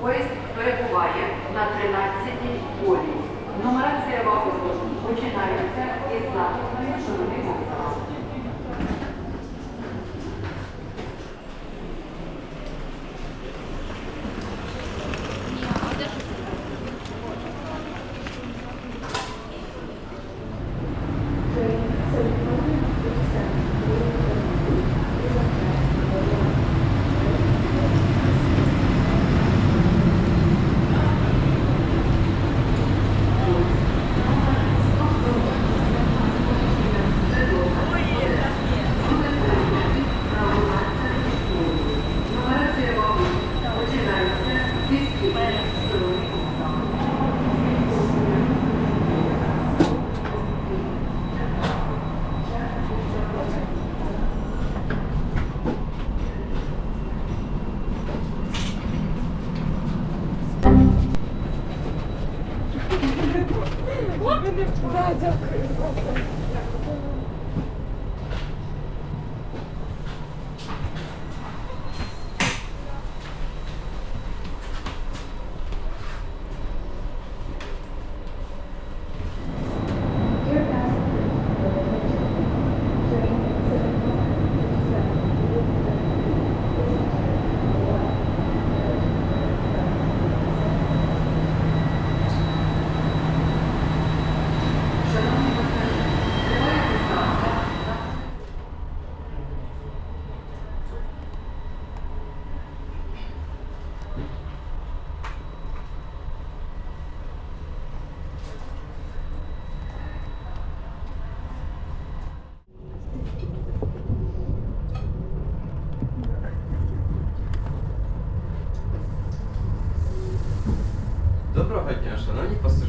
Поїзд перебуває на 13-й полі. Нумерація вагонів починається із західної сторони. Güzel çok.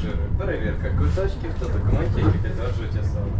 Пасажири. Перевірка квиточків та документів, які підтверджують особу.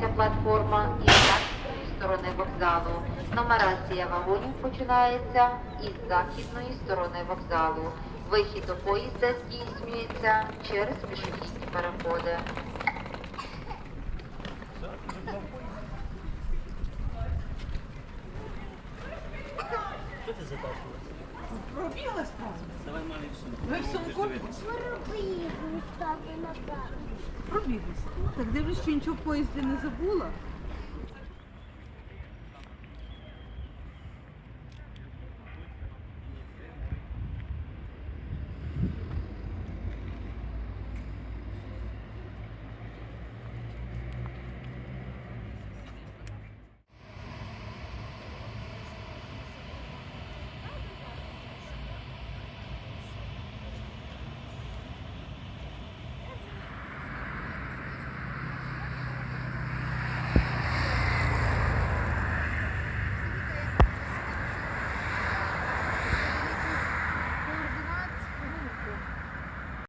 Третя платформа із західної сторони вокзалу. Нумерація вагонів починається із західної сторони вокзалу. Вихід до поїзда здійснюється через пішохідні переходи. Пробігла справа? Давай мамі в сумку. Ви в сумку? Пробіглися. Так дивлюсь, що нічого в поїзді не забула.